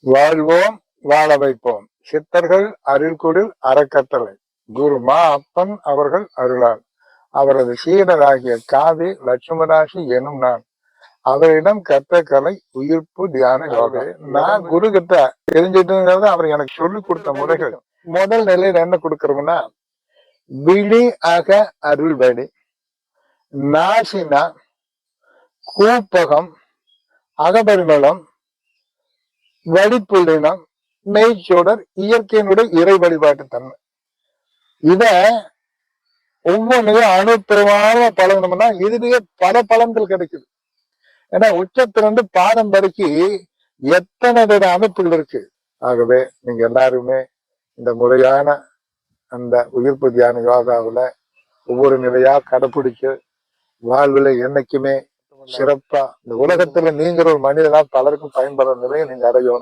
வாழ்வோம் வாழ வைப்போம். சித்தர்கள் அருள்குடில் அறக்கட்டளை. குரு மா அப்பன் அவர்கள் அருளால். அவரது சீடராகிய காவி லட்சுமராசி எனும் நான். அவரிடம் கற்ற கலை உயிர்ப்பு தியான யோகா. நான் குரு கிட்ட தெரிஞ்சுட்டுங்கிறத அவர் எனக்கு சொல்லி கொடுத்த முறைகள். முதல் நிலையில என்ன கொடுக்கறோம்னா விழி அக அருள்வழி. நாசினா கூப்பகம் அகபரிமளம் வழிப்புள்ளினம் மெய்ச்சோடர் இயற்கையினுடைய இறை வழிபாட்டு தன்மை. இத ஒவ்வொன்றையும் அணுப்பிரமான பழகணும்னா இதுலயே பல பலன்கள் கிடைக்குது. ஏன்னா உச்சத்திலிருந்து பாதம் வரைக்கும் எத்தனை வித அமைப்புகள் இருக்கு? ஆகவே நீங்க எல்லாருமே இந்த முறையான அந்த உயிர்ப்பு தியான யோகாவுல ஒவ்வொரு நிலையா கடைபிடிச்சு வாழ்வில் என்னைக்குமே சிறப்பா. இந்த உலகத்துல நீங்கிற ஒரு மனிதனா பலருக்கும் பயன்படுற நிலையை நீங்க அடையணும்.